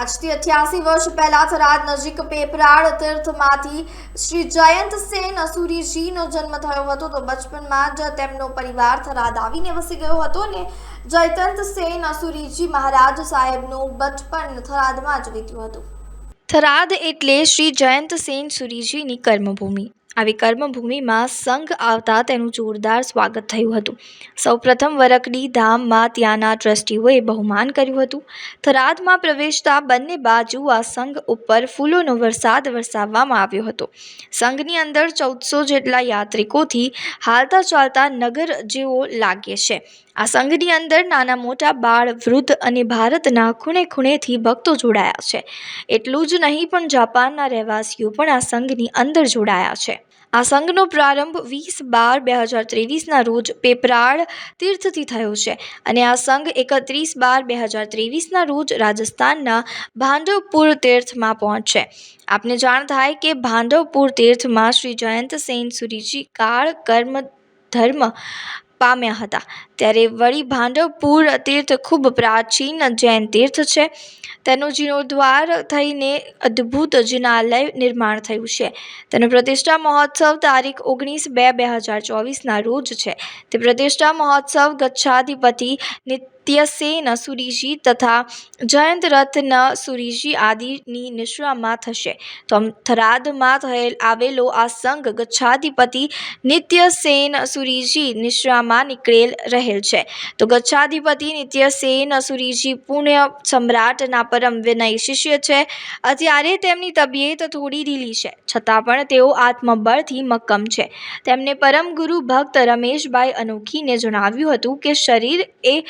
આજથી અઠ્યાસી વર્ષ પહેલા થરાદ નજીક પેપરાળ તીર્થમાંથી શ્રી જયંત સેન અસુરીજીનો જન્મ થયો હતો. તો બચપનમાં જ તેમનો પરિવાર થરાદ આવીને વસી ગયો હતો ને જયતંત સેન અસુરીજી મહારાજ સાહેબનું બચપન થરાદમાં જ વીત્યું હતું. થરાદ એટલે શ્રી જયંત સેન સુરીજીની કર્મભૂમિ. આવી કર્મભૂમિમાં સંઘ આવતા તેનું જોરદાર સ્વાગત થયું હતું. સૌપ્રથમ વરકડી ધામમાં ત્યાંના ટ્રસ્ટીઓએ બહુમાન કર્યું હતું. થરાદમાં પ્રવેશતા બંને બાજુ આ સંઘ ઉપર ફૂલોનો વરસાદ વરસાવવામાં આવ્યો હતો. સંઘની અંદર ચૌદસો જેટલા યાત્રિકોથી હાલતા ચાલતા નગર જેવો લાગે છે. આ સંઘની અંદર નાના મોટા બાળ, વૃદ્ધ અને ભારતના ખૂણે ખૂણેથી ભક્તો જોડાયા છે. એટલું જ નહીં, પણ જાપાનના રહેવાસીઓ પણ આ સંઘની અંદર જોડાયા છે. આ સંઘનો પ્રારંભ વીસ બાર બે હજાર ત્રેવીસના રોજ પેપરાળ તીર્થથી થયો છે અને આ સંઘ એકત્રીસ બાર બે હજાર ત્રેવીસના રોજ રાજસ્થાનના ભાંડવપુર તીર્થમાં પહોંચશે આપને જાણ થાય કે ભાંડવપુર તીર્થમાં શ્રી જયંત સેન સુરીજી કાળ કર્મ ધર્મ પામ્યા હતા. ત્યારે વળી ભાંડવપુર તીર્થ ખૂબ પ્રાચીન જૈન તીર્થ છે. તેનું જીર્ણોદ્ધાર થઈને અદ્ભુત જિનાલય નિર્માણ થયું છે. તેનો પ્રતિષ્ઠા મહોત્સવ તારીખ ઓગણીસ બે બે હજાર ચોવીસના રોજ છે. તે પ્રતિષ્ઠા મહોત્સવ ગચ્છાધિપતિ નિત્યસેન સુરીજી તથા જયંત રત્ન સુરીજી આદિની નિશ્રામાં થશે. તો થરાદમાં થયેલ આવેલો આ સંઘ ગચ્છાધિપતિ નિત્યસેન સુરીજી નિશ્રામાં નીકળેલ રહેલ છે. તો ગચ્છાધિપતિ નિત્યસેન સુરીજી પુણ્ય સમ્રાટના પરમ વિનય શિષ્ય છે. અત્યારે તેમની તબિયત થોડી ઢીલી છે. છતાં પણ તેઓ આત્મબળથી મક્કમ છે. તેમને પરમ ગુરુ ભક્ત રમેશભાઈ અનોખીને જણાવ્યું હતું કે શરીર એ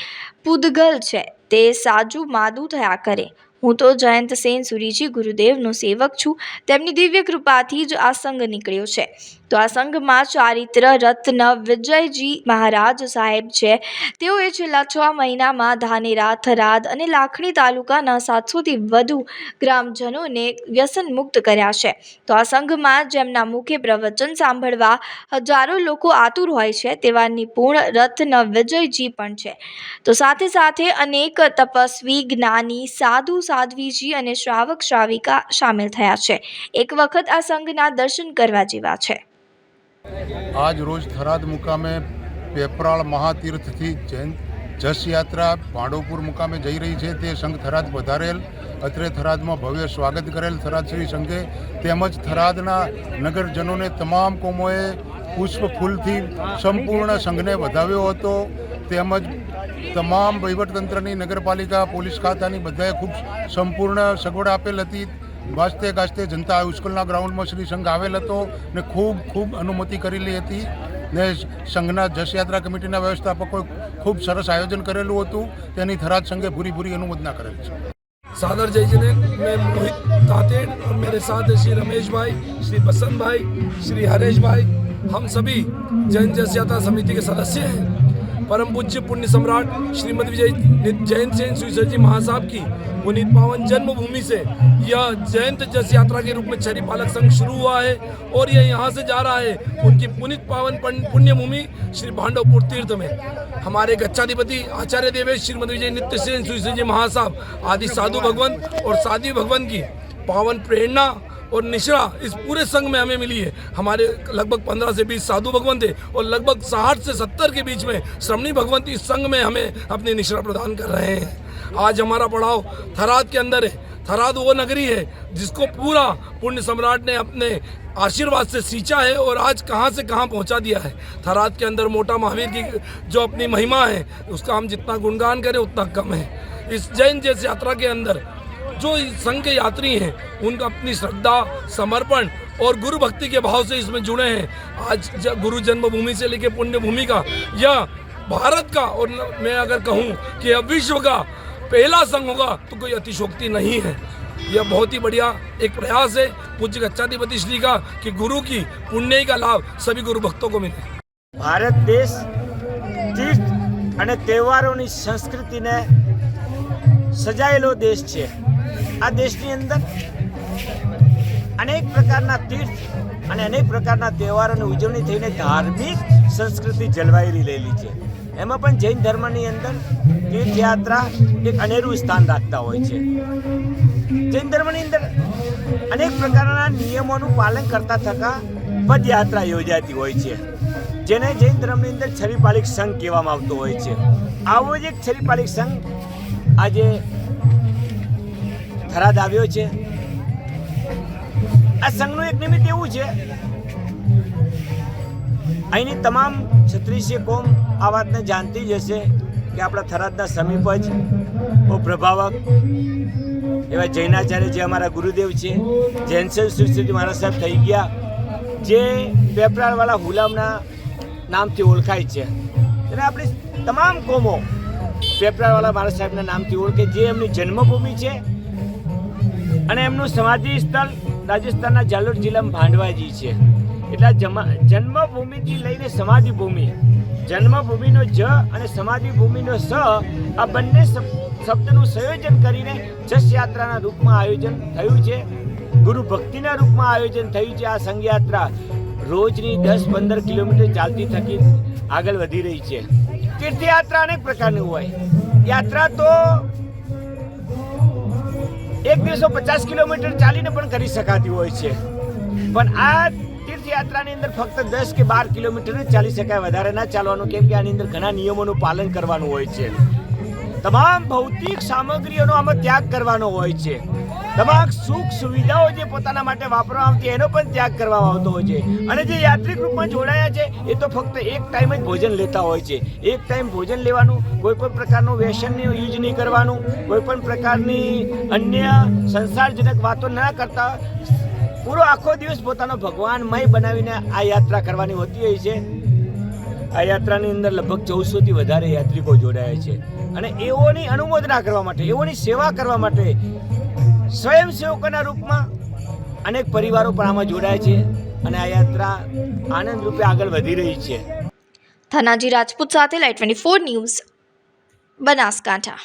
પૂદગલ છે. તે સાજુ માદું થયા કરે. હું તો જયંત સેન સુરીજી ગુરુદેવનો સેવક છું. તેમની દિવ્ય કૃપાથી જ આ સંઘ નીકળ્યો છે. તો આ સંઘમાં ચારિત્ર રત્ન વિજયજી મહારાજ સાહેબ છે. તેઓએ છેલ્લા છ મહિનામાં ધાનેરા, થરાદ અને લાખણી તાલુકાના સાતસોથી વધુ ગ્રામજનોને વ્યસન મુક્ત કર્યા છે. તો આ સંઘમાં જેમના મુખ્ય પ્રવચન સાંભળવા હજારો લોકો આતુર હોય છે, તેવા નિપુણ રત્ન વિજયજી પણ છે. તો સાથે સાથે અનેક તપસ્વી, જ્ઞાની, સાધુ, સાધ્વીજી અને શ્રાવક, શ્રાવિકા સામેલ થયા છે. એક વખત આ સંઘના દર્શન કરવા જેવા છે. આજ રોજ થરાદ મુકામે પેપરાળ મહાતીર્થથી જૈન જસ યાત્રા ભાંડવપુર મુકામે જઈ રહી છે. તે સંઘ થરાદ વધારેલ અત્રે થરાદમાં ભવ્ય સ્વાગત કરેલ થરાદ શ્રી સંઘે. તેમજ થરાદના નગરજનોને તમામ કોમોએ પુષ્પ ફૂલથી સંપૂર્ણ સંઘને વધાવ્યો હતો. તેમજ તમામ વહીવટતંત્રની નગરપાલિકા, પોલીસ ખાતાની બધાએ ખૂબ સંપૂર્ણ સગવડ આપેલ હતી. વાજતે ગાજતે જનતા હાઈસ્કૂલના ગ્રાઉન્ડમાં શ્રી સંઘ આવેલ હતો ને ખૂબ ખૂબ અનુમતિ કરેલી હતી ને સંઘના જસયાત્રા કમિટીના વ્યવસ્થાપકોએ ખૂબ સરસ આયોજન કરેલું હતું તેની થરાદ સંઘે પૂરી પૂરી અનુમોદના કરેલ છે सादर जय जिने मैं मोहित तातेड़ और मेरे साथ श्री रमेश भाई श्री बसंत भाई श्री हरेश भाई हम सभी जैन जस यात्रा समिति के सदस्य हैं परम पूज्य पुण्य सम्राट श्रीमद विजय जैन सेन सुईसर जी महासाब की पुनीत पावन जन्मभूमि से यह जयंत जस यात्रा के रूप में छरी पालक संघ शुरू हुआ है और यह यहाँ से जा रहा है उनकी पुनीत पावन पुण्य भूमि श्री भांडवपुर तीर्थ में। हमारे गच्छाधिपति आचार्य देवेश श्रीमद विजय नित्य सेन सुईसर जी महासाब आदि साधु भगवंत और साधु भगवंत की पावन प्रेरणा और निश्रा इस पूरे संघ में हमें मिली है। हमारे लगभग 15 से 20 साधु भगवंत थे और लगभग 60 से 70 के बीच में श्रमणी भगवंत इस संघ में हमें अपनी निश्रा प्रदान कर रहे हैं। आज हमारा पड़ाव थराद के अंदर है। थराद वो नगरी है जिसको पूरा पुण्य सम्राट ने अपने आशीर्वाद से सींचा है और आज कहाँ से कहाँ पहुँचा दिया है। थराद के अंदर मोटा महावीर की जो अपनी महिमा है, उसका हम जितना गुणगान करें उतना कम है। इस जैन जैस यात्रा के अंदर जो इस संघ के यात्री हैं उनका अपनी श्रद्धा समर्पण और गुरु भक्ति के भाव से इसमें जुड़े हैं आज ज- गुरु जन्मभूमि से लेकर पुण्य भूमि का यह भारत का और न- मैं अगर कहूँ कि यह विश्व का पहला संघ होगा तो कोई अतिशोक्ति नहीं है यह बहुत ही बढ़िया एक प्रयास है पूज्य गच्छाधिपति श्री का कि गुरु की पुण्य का लाभ सभी गुरु भक्तों को मिले ભારત દેશ તીર્થ અને તહેવારોની સંસ્કૃતિને સજાયેલો દેશ છે આ દેશની અંદર અનેક પ્રકારના તીર્થ અને અનેક પ્રકારના તહેવારોની ઉજવણી થઈને ધાર્મિક સંસ્કૃતિ જળવાઈ રહેલી છે. એમાં પણ જૈન ધર્મની અંદર તીર્થયાત્રા એક અનેરું સ્થાન રાખતા હોય છે. જૈન ધર્મની અંદર અનેક પ્રકારના નિયમોનું પાલન કરતા થકા પદયાત્રા યોજાતી હોય છે. જેને જૈન ધર્મની અંદર છરીપાલિક સંઘ કહેવામાં આવતો હોય છે. આવો જ એક છરીપાલિક સંઘ આજે થરાદ આવ્યો છે. આ સંઘનું એક નિમિત્ત એવું છે, અહીંની તમામ છત્રીસી કોમ આ વાતને જાણતી જ હશે કે આપણા થરાદના સમીપ જ બહુ પ્રભાવક એવા જૈનાચાર્ય જે અમારા ગુરુદેવ છે જૈનસર સુશ્રી મહારાજ સાહેબ થઈ ગયા, જે પેપરાળવાળા હુલામના નામથી ઓળખાય છે. અને આપણી તમામ કોમો પેપરાળવાળા મહારાજ સાહેબના નામથી ઓળખે, જે એમની જન્મભૂમિ છે અને એમનું સમાધિ સ્થળ રાજસ્થાનના જાલોર જિલ્લામાં ભાંડવાજી છે. એટલે જન્મભૂમિથી લઈને સમાધિ ભૂમિ જન્મભૂમિનો જ અને સમાધિ ભૂમિનો સ, આ બંને શબ- શબ્દનું સંયોજન કરીને જસ યાત્રાના રૂપમાં આયોજન થયું છે. ગુરુ ભક્તિના રૂપમાં આયોજન થયું છે. આ સંઘયાત્રા રોજની દસ પંદર કિલોમીટર ચાલતી થકી આગળ વધી રહી છે. તીર્થયાત્રા અનેક પ્રકારની હોય. યાત્રા તો એક દિવસો પચાસ કિલોમીટર ચાલીને પણ કરી શકાતી હોય છે. પણ આ તીર્થયાત્રાની અંદર ફક્ત દસ કે બાર કિલોમીટર જ ચાલી શકાય. વધારે ના ચાલવાનું, કેમ કે આની અંદર ઘણા નિયમોનું પાલન કરવાનું હોય છે. તમામ ભૌતિક સામગ્રીઓનો આમાં ત્યાગ કરવાનો હોય છે. તમામ સુખ સુવિધાઓ જે પોતાના માટે વાપરવામાં આવતી એનો પણ ત્યાગ કરવામાં આવતો હોય છે. અને જે યાત્રિક રૂપમાં જોડાયા છે, એ તો ફક્ત એક ટાઈમ જ ભોજન લેતા હોય છે. એક ટાઈમ ભોજન લેવાનું, કોઈ પણ પ્રકારનું વ્યસનની યુઝ નહીં કરવાનું, કોઈ પણ પ્રકારની અન્ય સંસારજનક વાતો ના કરતા. પૂરો આખો દિવસ પોતાનો ભગવાનમય બનાવીને આ યાત્રા કરવાની હોતી હોય છે. આ યાત્રાની અંદર લગભગ ચૌદસોથી વધારે યાત્રિકો જોડાયા છે. અને એઓની અનુમોદના કરવા માટે, એઓની સેવા કરવા માટે સ્વયંસેવકોના રૂપમાં અનેક પરિવારો પણ આમાં જોડાય છે અને આ યાત્રા આનંદ રૂપે આગળ વધી રહી છે. ધનાજી રાજપૂત સાથે light twenty four news Banaskantha.